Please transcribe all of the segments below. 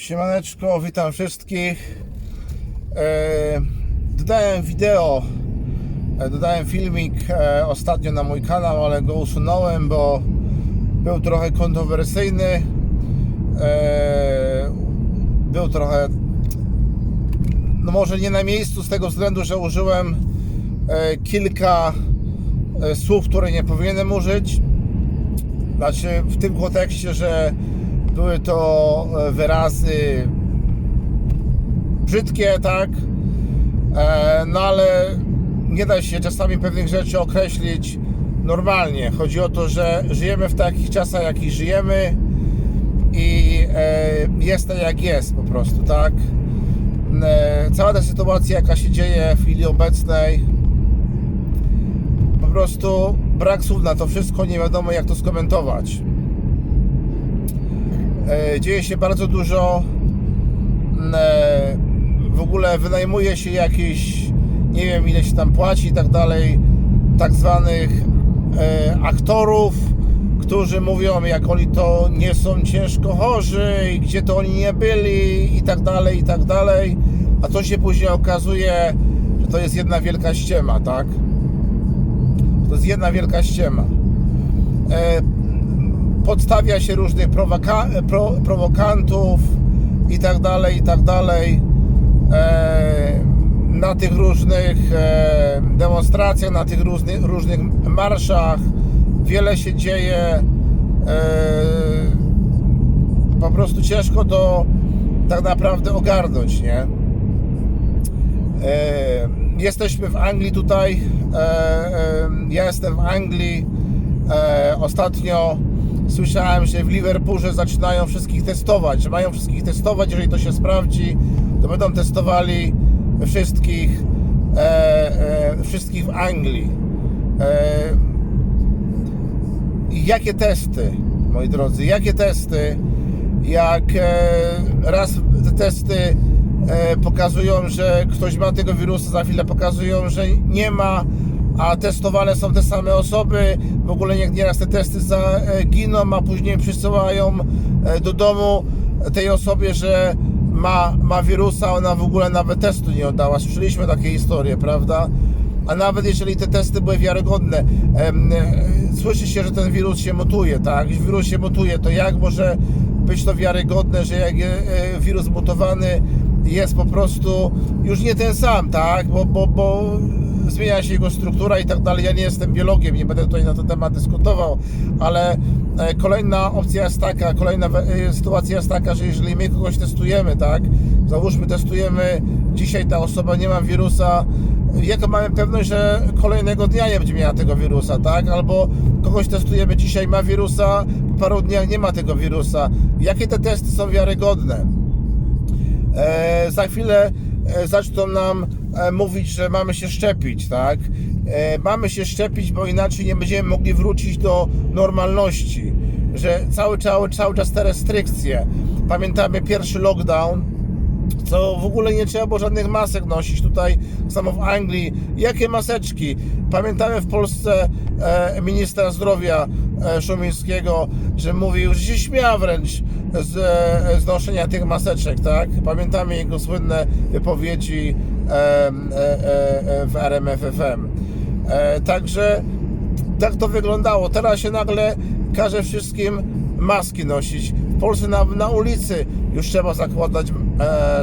Siemaneczko, witam wszystkich. E, dodałem wideo, e, dodałem filmik e, ostatnio na mój kanał, ale go usunąłem, bo był trochę kontrowersyjny. Był trochę, no może nie na miejscu z tego względu, że użyłem kilka słów, które nie powinienem użyć. Znaczy w tym kontekście, że były to e, wyrazy brzydkie, tak? E, no ale nie da się czasami pewnych rzeczy określić normalnie. Chodzi o to, że żyjemy w takich czasach, jakich żyjemy i e, jest tak jak jest po prostu, tak? Cała ta sytuacja, jaka się dzieje w chwili obecnej, po prostu brak słów na to wszystko, nie wiadomo jak to skomentować. E, dzieje się bardzo dużo. E, W ogóle wynajmuje się jakiś, nie wiem ile się tam płaci i tak dalej, tak zwanych e, aktorów, którzy mówią, jak oni to nie są ciężko chorzy i gdzie to oni nie byli i tak dalej, i tak dalej. A to się później okazuje, że to jest jedna wielka ściema, tak? To jest jedna wielka ściema. Podstawia się różnych prowoka- pro, prowokantów i tak dalej, i tak dalej e, na tych różnych e, demonstracjach, na tych różnych, różnych marszach. Wiele się dzieje. E, po prostu ciężko to tak naprawdę ogarnąć, nie? E, jesteśmy w Anglii tutaj. E, e, ja jestem w Anglii. E, ostatnio słyszałem, że w Liverpoolze zaczynają wszystkich testować, że mają wszystkich testować. Jeżeli to się sprawdzi, to będą testowali wszystkich, e, e, wszystkich w Anglii. E, jakie testy, moi drodzy, jakie testy? Jak e, raz te testy e, pokazują, że ktoś ma tego wirusa, za chwilę pokazują, że nie ma, a testowane są te same osoby. W ogóle nie- nieraz te testy zaginą, a później przysyłają e, do domu tej osobie, że ma, ma wirusa, ona w ogóle nawet testu nie oddała. Słyszeliśmy takie historie, prawda? A nawet jeżeli te testy były wiarygodne, e, słyszy się, że ten wirus się mutuje, tak? Jeśli wirus się mutuje, to jak może być to wiarygodne, że jak e, wirus mutowany jest po prostu już nie ten sam, tak? Bo, bo, bo zmienia się jego struktura i tak dalej. Ja nie jestem biologiem, nie będę tutaj na ten temat dyskutował, ale e, kolejna opcja jest taka, kolejna e, sytuacja jest taka, że jeżeli my kogoś testujemy, tak? Załóżmy, testujemy, dzisiaj ta osoba nie ma wirusa, jaką mamy pewność, że kolejnego dnia nie będzie miała tego wirusa, tak? Albo kogoś testujemy dzisiaj, ma wirusa, po paru dniach nie ma tego wirusa. Jakie te testy są wiarygodne? E, za chwilę zaczną nam e, mówić, że mamy się szczepić, tak? E, mamy się szczepić, bo inaczej nie będziemy mogli wrócić do normalności. Że cały, cały, cały czas te restrykcje. Pamiętamy pierwszy lockdown, co w ogóle nie trzeba było żadnych masek nosić. Tutaj samo w Anglii. Jakie maseczki? Pamiętamy w Polsce e, ministra zdrowia e, Szumińskiego, że mówił, że się śmiał wręcz z, e, z noszenia tych maseczek, tak? Pamiętamy jego słynne wypowiedzi e, e, e, e, w RMFFM. E, także tak to wyglądało. Teraz się nagle każe wszystkim maski nosić. W Polsce na, na ulicy już trzeba zakładać,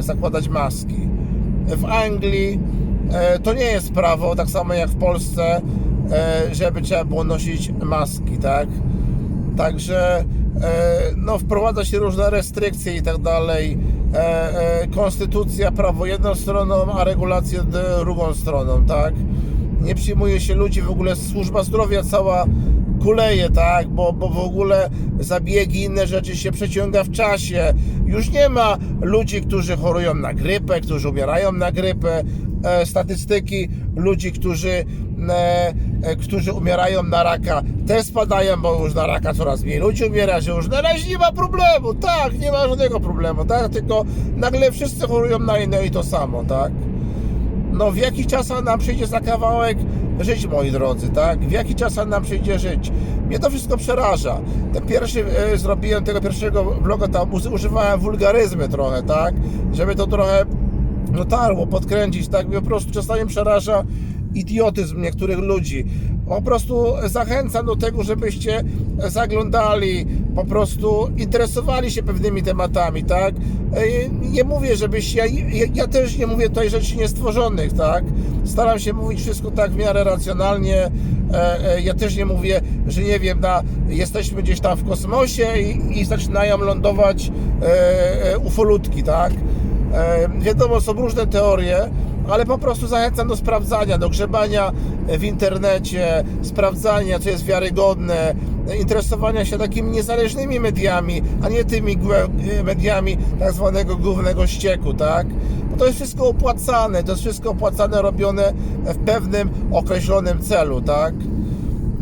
zakładać maski. W Anglii e, to nie jest prawo, tak samo jak w Polsce, e, żeby trzeba było nosić maski, tak? Także e, no, wprowadza się różne restrykcje i tak dalej. E, e, konstytucja, prawo jedną stroną, a regulacje drugą stroną, tak? Nie przyjmuje się ludzi, w ogóle służba zdrowia cała kuleje, tak? Bo, bo w ogóle zabiegi, inne rzeczy się przeciąga w czasie. Już nie ma ludzi, którzy chorują na grypę, którzy umierają na grypę. E, statystyki ludzi, którzy, e, e, którzy umierają na raka też spadają, bo już na raka coraz mniej ludzi umiera, że już na razie nie ma problemu, tak, nie ma żadnego problemu, tak, tylko nagle wszyscy chorują na inne i to samo, tak. No w jaki czas nam przyjdzie za kawałek żyć, moi drodzy, tak? W jaki czas nam przyjdzie żyć? Mnie to wszystko przeraża. Ten pierwszy, e, zrobiłem tego pierwszego vloga, tam używałem wulgaryzmy trochę, tak? Żeby to trochę dotarło, podkręcić, tak? Mnie po prostu czasami przeraża idiotyzm niektórych ludzi. Po prostu zachęcam do tego, żebyście zaglądali, po prostu interesowali się pewnymi tematami, tak? Nie mówię, żebyś, ja, ja, też nie mówię tutaj rzeczy niestworzonych, tak? Staram się mówić wszystko tak w miarę racjonalnie. E, e, Ja też nie mówię, że nie wiem, na, jesteśmy gdzieś tam w kosmosie i, i zaczynają lądować e, ufolutki, tak? Wiadomo, są różne teorie, ale po prostu zachęcam do sprawdzania, do grzebania w internecie, sprawdzania, co jest wiarygodne, interesowania się takimi niezależnymi mediami, a nie tymi głę- mediami tak zwanego głównego ścieku, tak? Bo to jest wszystko opłacane, to jest wszystko opłacane, robione w pewnym określonym celu, tak?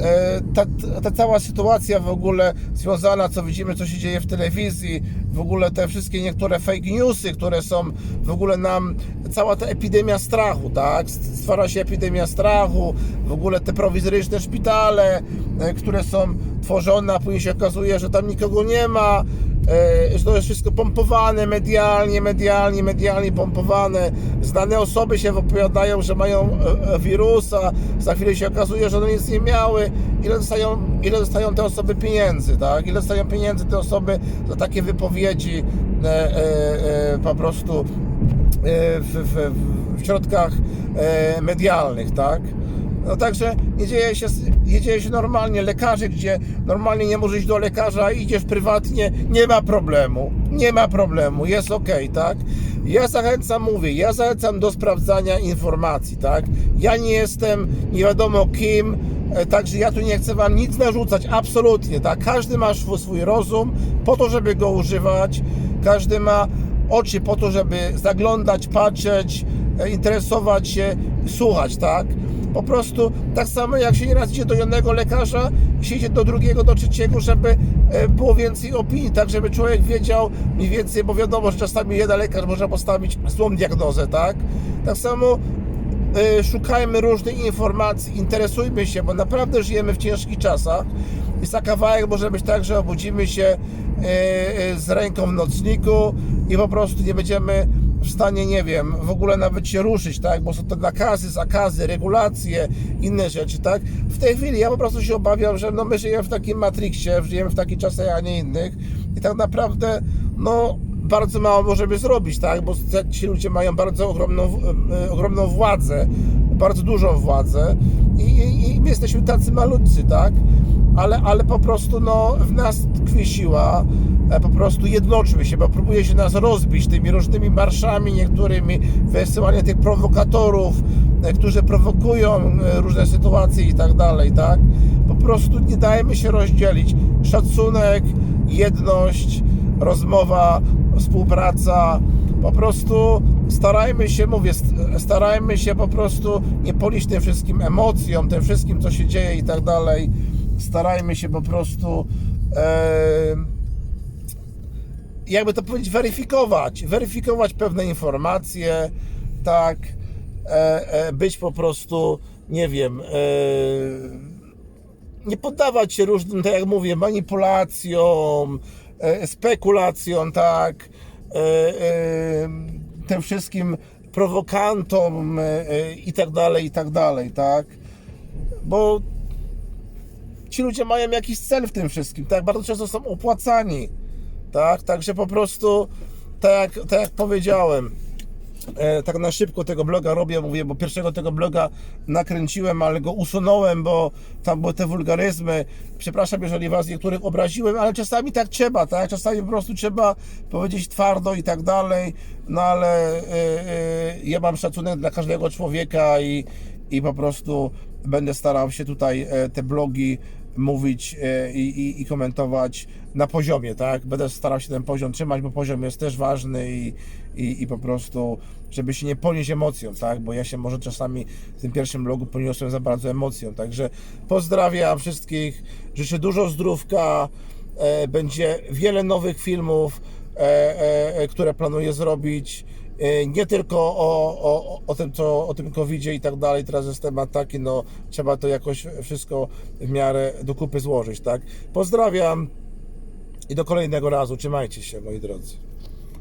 E, ta, ta cała sytuacja w ogóle związana, co widzimy, co się dzieje w telewizji, w ogóle te wszystkie niektóre fake newsy, które są w ogóle nam, cała ta epidemia strachu, tak? Stwarza się epidemia strachu, w ogóle te prowizoryczne szpitale, e, które są tworzone, a później się okazuje, że tam nikogo nie ma, że to jest wszystko pompowane medialnie, medialnie, medialnie pompowane. Znane osoby się wypowiadają, że mają e, e, wirusa, za chwilę się okazuje, że one nic nie miały. Ile dostają, ile dostają te osoby pieniędzy, tak? Ile dostają pieniędzy te osoby za takie wypowiedzi e, e, e, po prostu e, w, w, w środkach e, medialnych, tak? No także nie dzieje się, nie dzieje się normalnie. Lekarze, gdzie normalnie nie możesz iść do lekarza, idziesz prywatnie, nie ma problemu. Nie ma problemu, jest ok, tak? Ja zachęcam, mówię, ja zachęcam do sprawdzania informacji, tak? Ja nie jestem nie wiadomo kim, e, także ja tu nie chcę wam nic narzucać, absolutnie, tak? Każdy ma swój, rozum po to, żeby go używać, każdy ma oczy po to, żeby zaglądać, patrzeć, e, interesować się, słuchać, tak? Po prostu tak samo jak się nieraz idzie do jednego lekarza, się idzie do drugiego, do trzeciego, żeby e, było więcej opinii, tak żeby człowiek wiedział mniej więcej, bo wiadomo, że czasami jeden lekarz może postawić złą diagnozę, tak? Tak samo e, szukajmy różnych informacji, interesujmy się, bo naprawdę żyjemy w ciężkich czasach i za kawałek może być tak, że obudzimy się e, z ręką w nocniku i po prostu nie będziemy w stanie, nie wiem, w ogóle nawet się ruszyć, tak, bo są to nakazy, zakazy, regulacje, inne rzeczy, tak. W tej chwili ja po prostu się obawiam, że no my żyjemy w takim matrixie, żyjemy w takich czasach, a nie innych i tak naprawdę, no bardzo mało możemy zrobić, tak, bo ci ludzie mają bardzo ogromną, e, ogromną władzę, bardzo dużą władzę i, i, i my jesteśmy tacy malutcy, tak, ale, ale po prostu no, w nas tkwi siła, e, po prostu jednoczmy się, bo próbuje się nas rozbić tymi różnymi marszami niektórymi, wysyłanie tych prowokatorów, e, którzy prowokują e, różne sytuacje i tak dalej, tak? Po prostu nie dajmy się rozdzielić. Szacunek, jedność, rozmowa, współpraca, po prostu starajmy się, mówię, st- starajmy się po prostu nie polić tym wszystkim emocjom, tym wszystkim, co się dzieje i tak dalej. Starajmy się po prostu jakby to powiedzieć, weryfikować, weryfikować pewne informacje, tak, e, e, być po prostu, nie wiem, e, nie poddawać się różnym, tak jak mówię, manipulacjom, spekulacjom, tak, tym wszystkim prowokantom i tak dalej, i tak dalej, tak, bo ci ludzie mają jakiś cel w tym wszystkim, tak, bardzo często są opłacani, tak, także po prostu, tak tak jak powiedziałem, e, tak na szybko tego bloga robię, mówię, bo pierwszego tego bloga nakręciłem, ale go usunąłem, bo tam były te wulgaryzmy. Przepraszam, jeżeli was niektórych obraziłem, ale czasami tak trzeba, tak? Czasami po prostu trzeba powiedzieć twardo i tak dalej, no ale e, e, ja mam szacunek dla każdego człowieka i, i po prostu będę starał się tutaj e, te blogi mówić e, i, i, i komentować na poziomie, tak? Będę starał się ten poziom trzymać, bo poziom jest też ważny i, i, i po prostu, żeby się nie ponieść emocją, tak? Bo ja się może czasami w tym pierwszym blogu poniosłem za bardzo emocją. Także pozdrawiam wszystkich, życzę dużo zdrówka, e, będzie wiele nowych filmów, które planuję zrobić nie tylko o, o, o tym, co o tym covidzie i tak dalej, teraz jest temat taki, no trzeba to jakoś wszystko w miarę do kupy złożyć, tak? Pozdrawiam i do kolejnego razu, trzymajcie się moi drodzy.